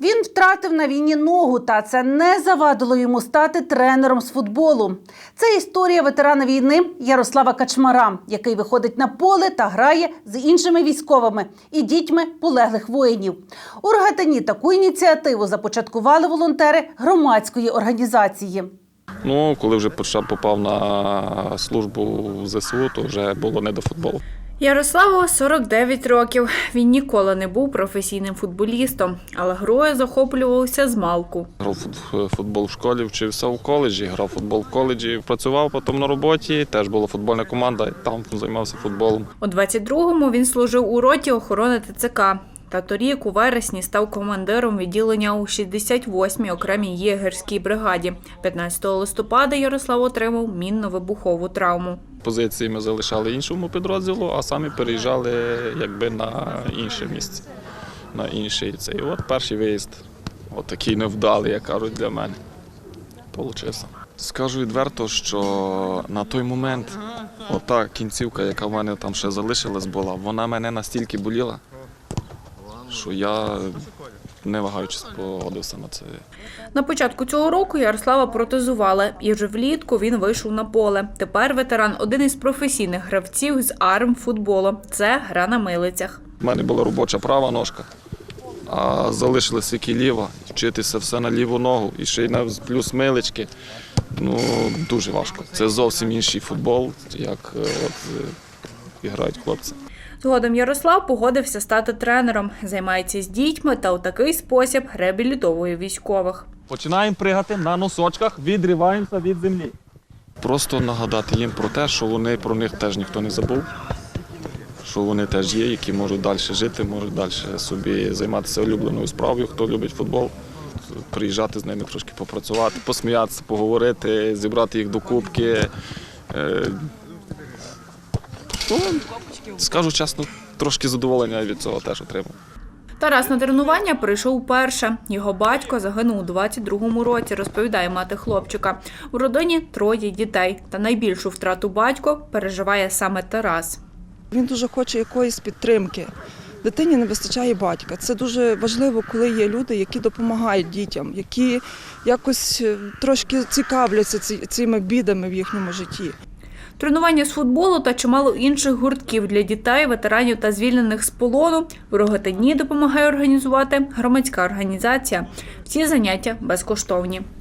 Він втратив на війні ногу, та це не завадило йому стати тренером з футболу. Це історія ветерана війни Ярослава Качмара, який виходить на поле та грає з іншими військовими і дітьми полеглих воїнів. У Рогатині таку ініціативу започаткували волонтери громадської організації. Ну, коли вже почав попав на службу в ЗСУ, то вже було не до футболу. Ярославу 49 років. Він ніколи не був професійним футболістом, але грою захоплювався з малку. Грав футбол в школі, вчився в коледжі, грав футбол в коледжі, працював потім на роботі. Теж була футбольна команда, і там займався футболом. У 22-му він служив у роті охорони ТЦК. Та торік у вересні став командиром відділення у 68-й окремій єгерській бригаді. 15 листопада Ярослав отримав мінно-вибухову травму. Позиції ми залишали іншому підрозділу, а самі переїжджали якби на інше місце. На інший цей. От перший виїзд, от такий невдалий, як кажуть, для мене. Получився. Скажу відверто, що на той момент ота кінцівка, яка в мене там ще залишилась була, вона мене настільки боліла, що я не вагаючись погодився на це. На початку цього року Ярослава протезували, і вже влітку він вийшов на поле. Тепер ветеран один із професійних гравців з армфутболу. Це гра на милицях. У мене була робоча права ножка, а залишилась тільки ліва. Вчитися все на ліву ногу і ще й на плюс милички. Ну, дуже важко. Це зовсім інший футбол, як е, от, е, грають хлопці. Згодом Ярослав погодився стати тренером, займається з дітьми та у такий спосіб реабілітовує військових. Починаємо пригати на носочках, відриваємося від землі. Просто нагадати їм про те, що вони про них теж ніхто не забув. Що вони теж є, які можуть далі жити, можуть далі собі займатися улюбленою справою. Хто любить футбол, приїжджати з ними трошки попрацювати, посміятися, поговорити, зібрати їх до кубки. Скажу чесно, трошки задоволення від цього теж отримав. Тарас на тренування прийшов вперше. Його батько загинув у 22-му році, розповідає мати хлопчика. У родині троє дітей, та найбільшу втрату батько переживає саме Тарас. Він дуже хоче якоїсь підтримки. Дитині не вистачає батька. Це дуже важливо, коли є люди, які допомагають дітям, які якось е, трошки цікавляться ці- цими бідами в їхньому житті. Тренування з футболу та чимало інших гуртків для дітей, ветеранів та звільнених з полону в Рогатині допомагає організувати громадська організація. Всі заняття безкоштовні.